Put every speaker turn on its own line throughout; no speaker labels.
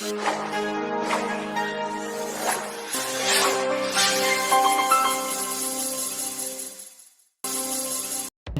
Thank you.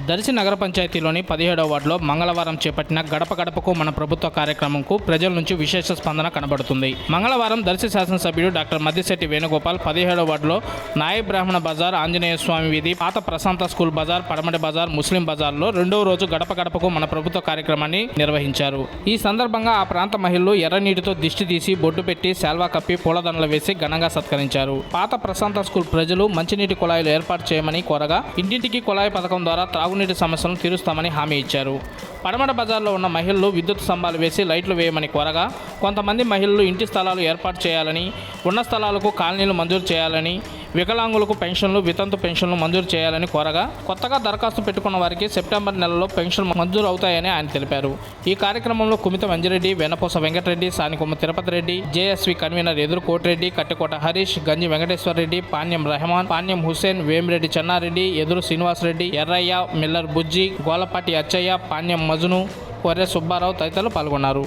Darsi నగర పంచాయతీలోని పదిహేడవ వార్డులో మంగళవారం చేపట్టిన గడప గడపకు మన ప్రభుత్వ కార్యక్రమంకు ప్రజల నుంచి విశేష స్పందన కనబడుతుంది. మంగళవారం దర్శి శాసనసభ్యుడు డాక్టర్ మద్దిశెట్టి వేణుగోపాల్ పదిహేడవ వార్డులో నాయ బ్రాహ్మణ బజార్ ఆంజనేయ స్వామి వీధి పాత ప్రశాంత స్కూల్ బజార్ పడమటి బజార్ ముస్లిం బజార్లో రెండవ రోజు గడప గడపకు మన ప్రభుత్వ కార్యక్రమాన్ని నిర్వహించారు. ఈ సందర్భంగా ఆ ప్రాంత మహిళలు ఎర్ర నీటితో దిష్టి తీసి బొడ్డు పెట్టి శాల్వా కప్పి పూలదండలు వేసి ఘనంగా సత్కరించారు. పాత ప్రశాంత స్కూల్ ప్రజలు మంచినీటి కుళాయిలు ఏర్పాటు చేయమని కోరగా ఇంటింటికి కుళాయి పథకం ద్వారా తాగునీటి సమస్యలను తీరుస్తామని హామీ ఇచ్చారు. పడమట బజార్లో ఉన్న మహిళలు విద్యుత్ స్తంభాలు వేసి లైట్లు వేయమని కోరగా కొంతమంది మహిళలు ఇంటి స్థలాలు ఏర్పాటు చేయాలని ఉన్న స్థలాలకు కాలనీలు మంజూరు చేయాలని వికలాంగులకు పెన్షన్లు వితంతు పెన్షన్లు మంజూరు చేయాలని కోరగా కొత్తగా దరఖాస్తు పెట్టుకున్న వారికి సెప్టెంబర్ నెలలో పెన్షన్ మంజూరు అవుతాయని ఆయన తెలిపారు. ఈ కార్యక్రమంలో కుమిత మంజిరెడ్డి వెనపూస వెంకటరెడ్డి సానికొమ్మ తిరుపతి రెడ్డి జేఎస్వి కన్వీనర్ ఎదురు కోటిరెడ్డి కట్టెకోట హరీష్ గంజి వెంకటేశ్వర రెడ్డి పాణ్యం రెహమాన్ పాణ్యం హుస్సేన్ వేమిరెడ్డి చెన్నారెడ్డి ఎదురు శ్రీనివాసరెడ్డి ఎర్రయ్య మిల్లర్ బుజ్జి గోలపాటి అచ్చయ్య పాణ్యం మజును కొర్రె సుబ్బారావు తదితరులు పాల్గొన్నారు.